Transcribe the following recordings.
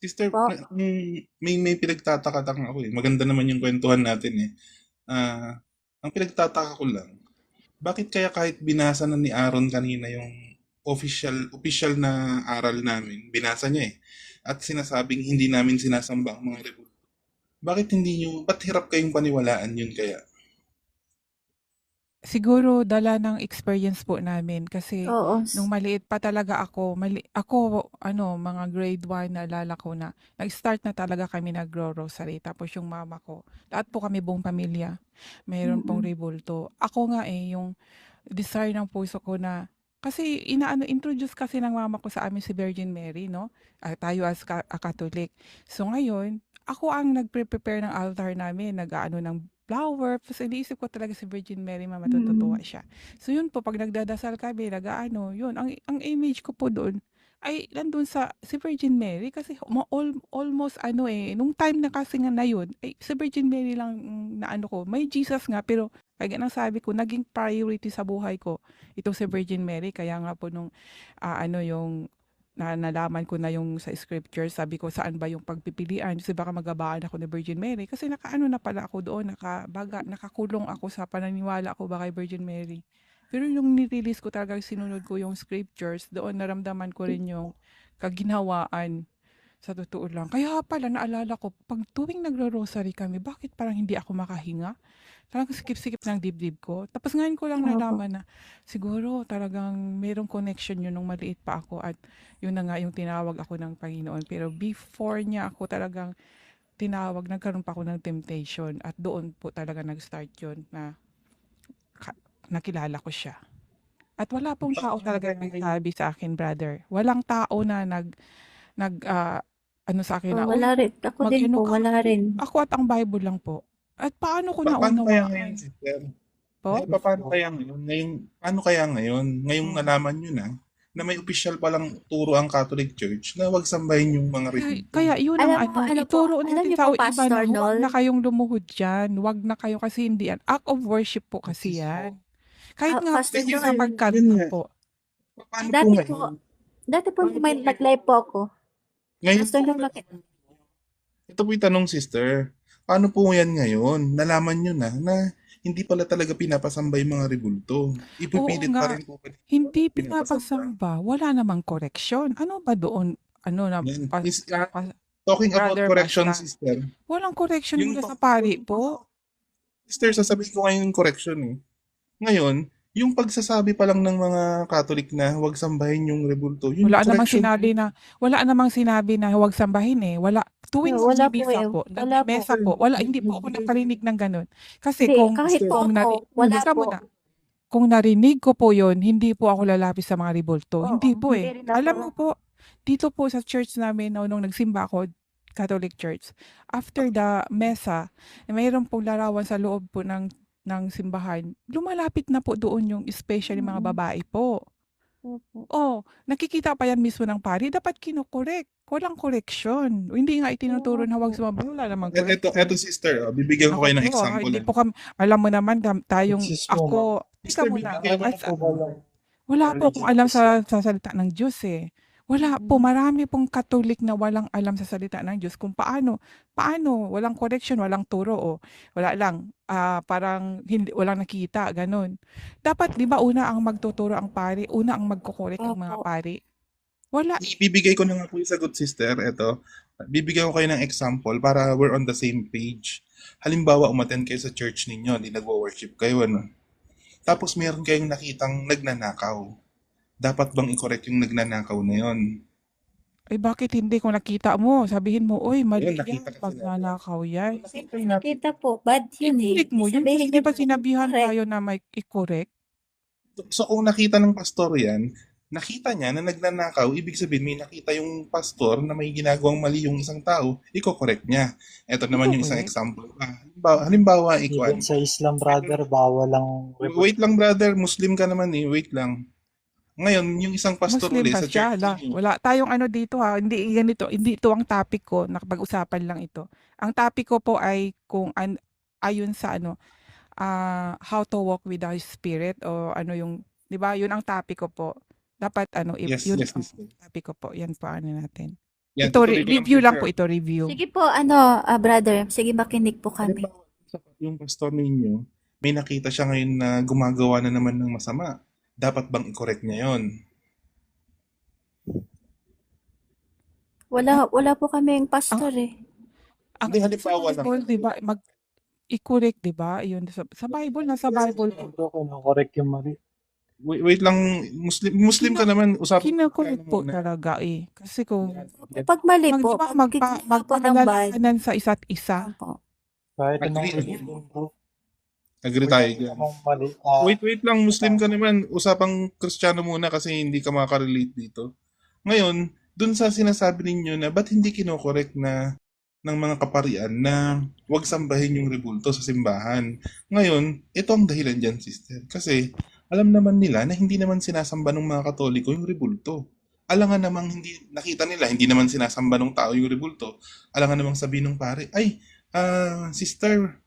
Sister, mm, may may pinagtataka ako eh. Maganda naman yung kwentuhan natin eh. Ah, ang pinagtataka ko lang, bakit kaya kahit binasa na ni Aaron kanina yung official official na aral namin, binasa niya eh. At sinasabing hindi namin sinasamba ang mga rebulto. Bakit hindi nyo, ba't hirap kayong paniwalaan yun kaya? Siguro dala ng experience po namin kasi Oo. nung maliit pa talaga ako, mali ako ano, mga grade 1 naalala ko na nag-start na talaga kami nagro-rosary tapos yung mama ko, lahat po kami buong pamilya, mayroon pong Mm. rebulto. Ako nga eh, yung desire ng puso ko na kasi inaano introduce kasi ng mama ko sa amin si Virgin Mary, no? Ah, tayo as ka- a Catholic. So ngayon, ako ang nagpre-prepare ng altar namin, nag-aano ng flower. Tapos iniisip ko talaga si Virgin Mary, ma, matutuwa Mm. siya. So yun po, pag nagdadasal kami, nag-aano, yun, ang, ang image ko po doon, ay nandun sa si Virgin Mary kasi mo- al- almost ano eh nung time na kasi nga na yun ay si Virgin Mary lang na ano ko may Jesus nga pero kaya nang sabi ko naging priority sa buhay ko itong si Virgin Mary kaya nga po nung ah, ano yung na nalaman ko na yung sa scripture, sabi ko saan ba yung pagpipilian kasi baka magabaan ako ni Virgin Mary kasi nakaano na pala ako doon, nakabaga, nakakulong ako sa pananiwala ko ba kay Virgin Mary. Pero yung nirelease ko talaga, sinunod ko yung scriptures, doon naramdaman ko rin yung kaginhawaan sa totoo lang. Kaya pala naalala ko, pag tuwing nagro-rosary kami, bakit parang hindi ako makahinga? Talagang sikip-sikip ng dibdib ko. Tapos ngayon ko lang Opo. nalaman na siguro talagang mayroong connection yun nung maliit pa ako at yun na nga yung tinawag ako ng Panginoon. Pero before niya ako talagang tinawag, nagkaroon pa ako ng temptation at doon po talaga nag-start yun na ka- nakilala ko siya. At wala pong tao talaga nagsabi sa akin, brother. Walang tao na nag, nag, ah, ano sa akin na, Oh, wala rin. Ako din mag-ano po, ka?" wala rin. ako at ang Bible lang po. At paano ko Pa- paano kaya naunawaan? ngayon, sister? Po? Pa- paano kaya ngayon? Ngayong, paano kaya ngayon? Ngayong Hmm. nalaman nyo na, na may official palang turo ang Catholic Church na wag sambahin yung mga Kaya, kaya yun ang Alam mo, ano, ano po, ituro alam natin niyo sa po, iba na Pastor huwag Nol, na kayong lumuhod dyan. Huwag na kayo kasi hindi yan. Act of worship po kasi yan. Kahit Ah, nga Pastor po sa pagkanta nga. po. Paano po dati po, ngayon? dati po may nag-live po ako. Ngayon Pastor po, ito po yung tanong, sister. Paano po yan ngayon? Nalaman nyo na na hindi pala talaga pinapasamba yung mga rebulto. Oo Ipipilit pa nga, rin po ba hindi pinapasamba? pinapasamba. Wala namang correction. Ano ba doon? Ano na, Yan. pa, Is, ah, pa- talking about brother correction, basta. sister. Walang correction Yung mula sa pa- pari po. Sister, sasabihin ko ngayon yung correction eh. Ngayon, yung pagsasabi pa lang ng mga Catholic na huwag sambahin yung rebulto, yun Wala namang sinabi na, wala namang sinabi na huwag sambahin eh. Wala, tuwing No, wala po eh. po, Wala po. nagbibesa po, wala, hindi po ako nakarinig ng ganun. Kasi Hindi, kung, kahit po kung ako, nari, wala po. muna, kung narinig ko po yon hindi po ako lalapit sa mga rebulto. Oo, hindi po hindi eh. rin Alam mo po, dito po sa church namin, no, nung nagsimba ako, Catholic Church, after the mesa, mayroon pong larawan sa loob po ng ng simbahan, lumalapit na po doon yung especially mga Mm. babae po. Opo. Oh, nakikita pa yan mismo ng pari, dapat kinokorek. Walang correction. Hindi nga itinuturo na huwag sumamba, wala namang E- Eto, eto correction. sister, oh, bibigyan ko Ako kayo ng po, ah, example. hindi eh. po kami, alam mo naman, kam- tayong, ako, tika Sister, muna, bibigyan ko as, po ba lang? wala po akong alam sa, sa salita ng Diyos eh. Wala po, Mm. marami pong Katolik na walang alam sa salita ng Diyos kung paano, paano, walang correction, walang turo o wala lang, ah, parang hindi, walang nakita, ganun. Dapat, di ba, una ang magtuturo ang pari, una ang magkukorek ang mga Opo. pari. Wala, Ibibigay ko na nga po yung sagot, sister. Eto, bibigyan ko kayo ng example para we're on the same page. Halimbawa, umattend kayo sa church ninyo, hindi nagwo-worship kayo, ano? Tapos meron kayong nakitang nagnanakaw. Dapat bang i-correct yung nagnanakaw na yon? eh bakit hindi kung nakita mo, sabihin mo, oy, mali Ayun, yan, nakita kasi pag natin. nanakaw yan. Siyempre, nakita po, bad yun eh. Click mo, yun, Sabihin hindi niyo ba po, sinabihan correct. tayo na may i-correct? So kung nakita ng pastor yan, nakita niya na nagnanakaw, ibig sabihin may nakita yung pastor na may ginagawang mali yung isang tao, iko-correct niya. Ito naman yung isang I-correct? example. Ah, halimbawa, halimbawa ikuan. Even sa Islam, brother, bawal ang Wait lang brother, Muslim ka naman eh, wait lang. Ngayon, yung isang pastor Muslim ulit sa siya? church Wala, wala tayong ano dito ha. Hindi ganito, hindi ito ang topic ko. Nakapag-usapan lang ito. Ang topic ko po ay kung an, ayon sa ano, ah, how to walk with the spirit o ano yung, 'di ba? Yun ang topic ko po. Dapat ano, if Yes, yun yes, ang yes. topic ko po. Yan po ano natin. Yan, Ito, re- lang review lang sir. po, ito review. Sige po, ano, ah, brother. Sige, makinig po kami. Halimbawa, sa- yung pastor ninyo, may nakita siya ngayon na gumagawa na naman ng masama. Dapat bang i-correct niya yon? Wala, wala po kaming pastor eh. Ang Hindi, halimbawa lang. Bible, di ba, mag, i-correct, di ba? Yun, sa, sa Bible, nasa Bible po. Ito, kinokorek yung mali. Wait, wait lang, Muslim, Muslim ka naman, usap. Kinakorek ano po talaga eh. Kasi kung Pag mali mag, po, diba, pag magpa, kikita po ng magpaalalahanan sa isa't isa. Opo. Kahit anong Agree. religion bro. Agree tayo ah, Wait, wait lang, Muslim ka naman. Usapang Kristiyano muna kasi hindi ka makarelate dito. Ngayon, dun sa sinasabi ninyo na ba't hindi kinokorek na ng mga kaparian na huwag sambahin yung rebulto sa simbahan. Ngayon, ito ang dahilan dyan, sister. Kasi alam naman nila na hindi naman sinasamba ng mga katoliko yung rebulto. Alangan namang hindi, nakita nila, hindi naman sinasamba ng tao yung rebulto. Alangan namang sabihin ng pare, ay, ah, sister,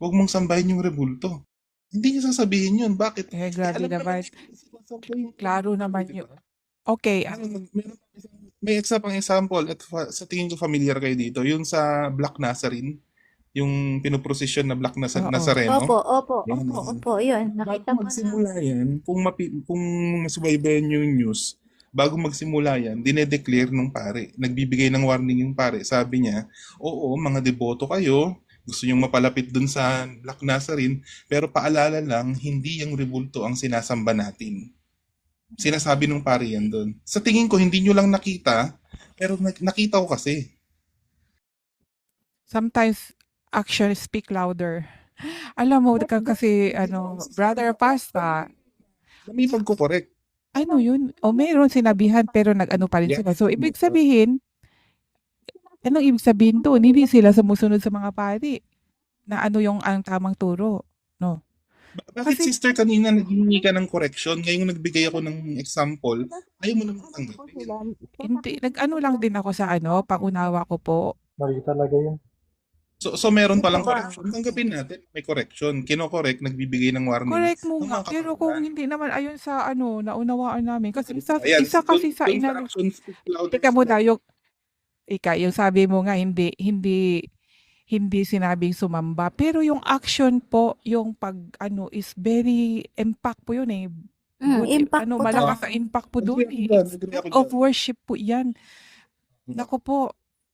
huwag mong sambahin yung rebulto. Hindi niya sasabihin yun. Bakit? Eh, Eh, grabe alam naman. naman, Klaro naman Di yun. Okay, ah, meron pa isang- may isa pang example at fa- sa tingin ko familiar kayo dito, yung sa Black Nazarene, yung pinoprosesyon na Black Nasa- Oo. Nazareno. Opo, opo, Yan, opo, yan. opo, yun. Nakita Bago ko na. magsimula yan, kung, mapi- kung nasubaybayan nyo yung news, bago magsimula yan, dinedeclare ng pare. Nagbibigay ng warning yung pare. Sabi niya, oo, mga deboto kayo, gusto nyong mapalapit dun sa Black Nazarene, pero paalala lang, hindi yung rebulto ang sinasamba natin. Sinasabi ng pare yan dun. Sa tingin ko, hindi nyo lang nakita, pero nak- nakita ko kasi. sometimes action speak louder. Alam mo, ka- kasi, ano, brother pasta, Na May pagkukorek. ano yun? O meron sinabihan pero nag-ano pa rin Yeah. sila. So, ibig sabihin, anong ibig sabihin doon? Hindi sila sumusunod sa mga pari na ano yung ang tamang turo. No? Ba- Bakit Kasi- sister kanina naghihingi ka ng correction, ngayong nagbigay ako ng example, ayaw mo naman tanggapin. Hindi, nag-ano lang din ako sa ano, pangunawa ko po. mali talaga yun. So, so meron palang correction. Tanggapin natin, may correction. Kino-correct, nagbibigay ng warning. Correct mo nga. Pero kung hindi naman ayon sa ano, naunawaan namin. Kasi isa, Ayan, isa kasi sa inano. Teka mo yung, ika, yung sabi mo nga, hindi, hindi, hindi sinabing sumamba. Pero yung action po, yung pag, ano, is very impact po yun eh. Mm, Good- impact ano, po malakas talaga. ang impact po doon eh. of worship po yan. Nako po,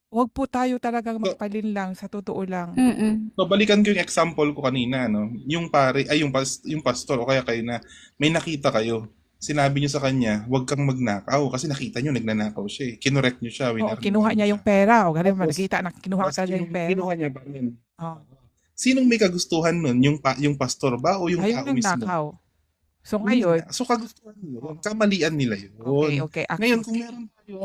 wag po tayo talagang So- magpalin lang, sa totoo lang. Mm-mm. So, balikan ko yung example ko kanina, no? Yung pare, ay yung, pas, yung pastor o kaya kayo na may nakita kayo. Sinabi niyo sa kanya, huwag kang magnakaw kasi nakita niyo nagnanakaw siya eh. Kinorek niyo siya. Winarningan kinuha niya yung pera. O, ganun, Tapos- nakita na kinuha talaga yung pera. Kinuha niya pa rin. Oh. Sinong may kagustuhan nun? Yung, pa, yung pastor ba o yung Ayun tao mismo? nakaw. So ngayon. So kagustuhan nila yun. Kamalian nila yun. okay, okay. act- Ngayon, kung meron tayo,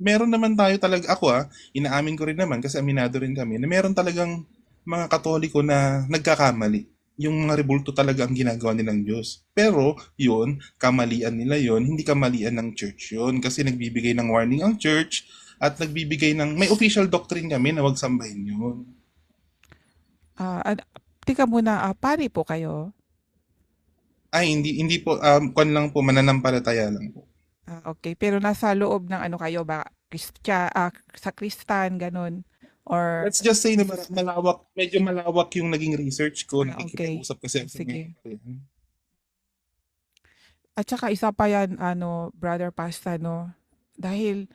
meron naman tayo talaga, ako ah, inaamin ko rin naman kasi aminado rin kami, na meron talagang mga katoliko na nagkakamali. Yung mga rebulto talaga ang ginagawa nilang Diyos. Pero, yun, kamalian nila yun, hindi kamalian ng church yun. Kasi nagbibigay ng warning ang church at nagbibigay ng, may official doctrine kami na wag sambahin yun. Ah, ad- tika muna, ah, pari po kayo. Ay, hindi, hindi po, um, kwan lang po, mananampalataya lang po. Ah, okay, pero nasa loob ng ano kayo ba? Kristya, ah, sa Kristan, ganun. Or, Let's just say na malawak, medyo malawak yung naging research ko. Ah, okay. Nakikipag-usap kasi ako Sige. at saka isa pa yan, ano, Brother Pasta, no? Dahil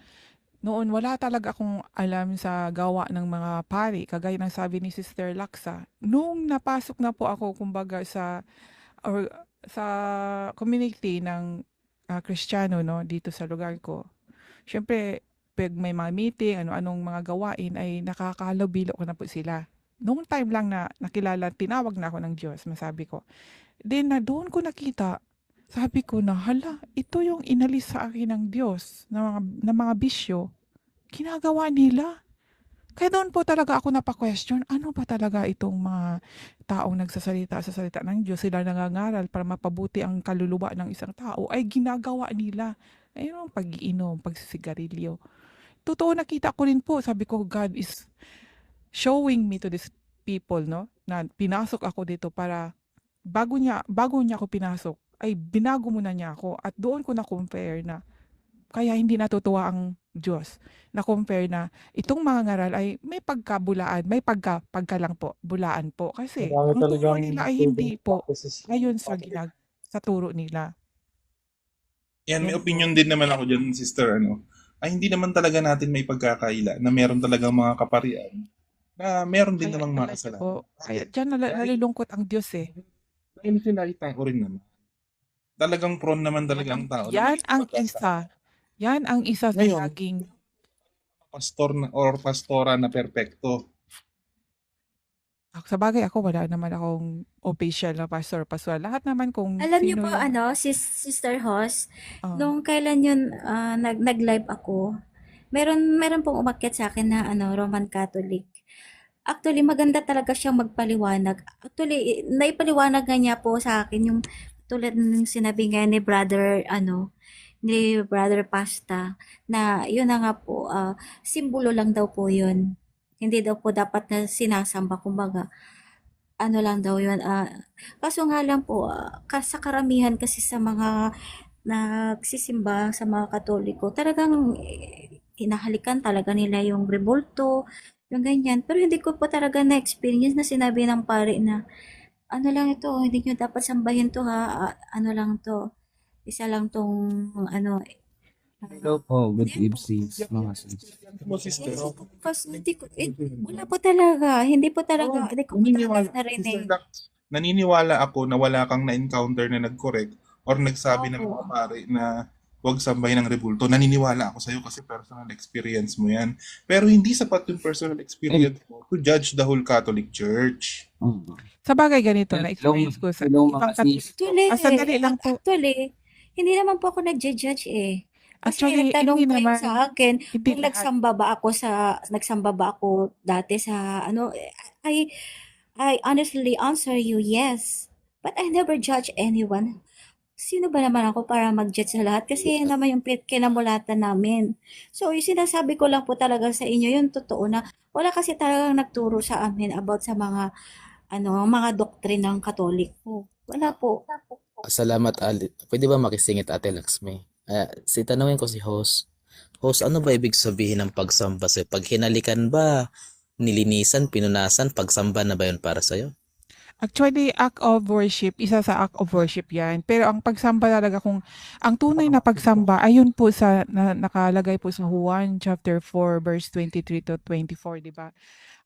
noon wala talaga akong alam sa gawa ng mga pari, kagaya ng sabi ni Sister Laksa. Nung napasok na po ako, kumbaga, sa, or, sa community ng ah, Kristiyano, no, dito sa lugar ko. Siyempre, pag may mga meeting, ano-anong mga gawain, ay nakakalubilo ko na po sila. Noong time lang na nakilala, tinawag na ako ng Diyos, masabi ko. Then, na doon ko nakita, sabi ko na, hala, ito yung inalis sa akin ng Diyos na mga, na mga bisyo. Ginagawa nila. Kaya doon po talaga ako napaka-question, ano ba talaga itong mga taong nagsasalita sa salita ng Diyos, sila nangangaral para mapabuti ang kaluluwa ng isang tao, ay ginagawa nila. Ayun ang pag-iinom, pagsisigarilyo. Totoo nakita ko rin po, sabi ko, God is showing me to these people, no? Na pinasok ako dito para bago niya bago niya ako pinasok ay binago muna niya ako at doon ko na compare na kaya hindi natutuwa ang Diyos na compare na itong mga ngaral ay may pagkabulaan, may pagka, pagka lang po, bulaan po. Kasi Marami ang turo nila ay hindi po practices. ayon sa ginag sa turo nila. Yan, may opinion din naman ako dyan, sister, ano. Ay, hindi naman talaga natin may pagkakaila na meron talagang mga kaparian na meron din namang mga kasalanan. kaya dyan nala- nalilungkot ang Diyos eh. Dahil sinalita ko rin naman. Talagang prone naman talaga ang tao. Yan ang isa. Yan ang isa sa Ngayon, laging Pastor na, or pastora na perpekto. Ako, sa bagay ako, wala naman akong official na pastor, pastor. Lahat naman kung Alam niyo sino po yung- ano, sis, Sister Hoss, Ah. nung kailan yun ah, nag, nag-live ako, meron, meron pong umakyat sa akin na ano, Roman Catholic. Actually, maganda talaga siyang magpaliwanag. Actually, i- naipaliwanag nga niya po sa akin yung tulad ng sinabi nga ni brother, ano, ni brother Pasta, na yun na nga po, ah, simbolo lang daw po yun. Hindi daw po dapat na sinasamba, kumbaga, ano lang daw yun, ah, kaso nga lang po, ka- sa karamihan kasi sa mga nagsisimba sa mga katoliko, talagang eh, hinahalikan talaga nila yung rebulto, yung ganyan. Pero hindi ko po talaga na-experience na sinabi ng pare na, ano lang ito, hindi nyo dapat sambahin to ha, ah, ano lang to, isa lang tong, ano, Hello po, good evening mga sis. Mo, sister. kasi hindi ko, eh, wala po talaga, hindi po talaga, hindi ko po naniniwala, talaga narinig. Sister Dax, naniniwala ako na wala kang na-encounter na nag-correct or nagsabi ng Opo. mga pare na huwag sambahin ng rebulto. Naniniwala ako sa'yo kasi personal experience mo yan. Pero hindi sapat yung personal experience mo to judge the whole Catholic Church. Mm. Sa bagay ganito, Hello, na-experience ko sa hello, ibang mga katoliko. sis. Actually, Ah, sandali lang po. actually, hindi naman po ako nag-judge eh. Kasi Actually, nagtanong hindi naman. sa akin, Hindi kung lahat. nagsamba ba ako sa, nagsamba ba ako dati sa, ano, I, I honestly answer you yes. But I never judge anyone. Sino ba naman ako para mag-judge sa lahat? Kasi yun naman yung kinamulatan namin. So, yung sinasabi ko lang po talaga sa inyo, yung totoo na wala kasi talagang nagturo sa amin about sa mga, ano, mga doktrin ng Katoliko. Wala po. Wala po. Salamat, Ali. Pwede ba makisingit, Ate Laxmi? Ah, si tanungin ko si host. Host, ano ba ibig sabihin ng pagsamba sa'yo? Pag hinalikan ba, nilinisan, pinunasan, pagsamba na ba yun para sa'yo? Actually, act of worship, isa sa act of worship yan. Pero ang pagsamba talaga kung, ang tunay na pagsamba, ayun po sa, na, nakalagay po sa Juan chapter 4 verse 23 to 24, di ba?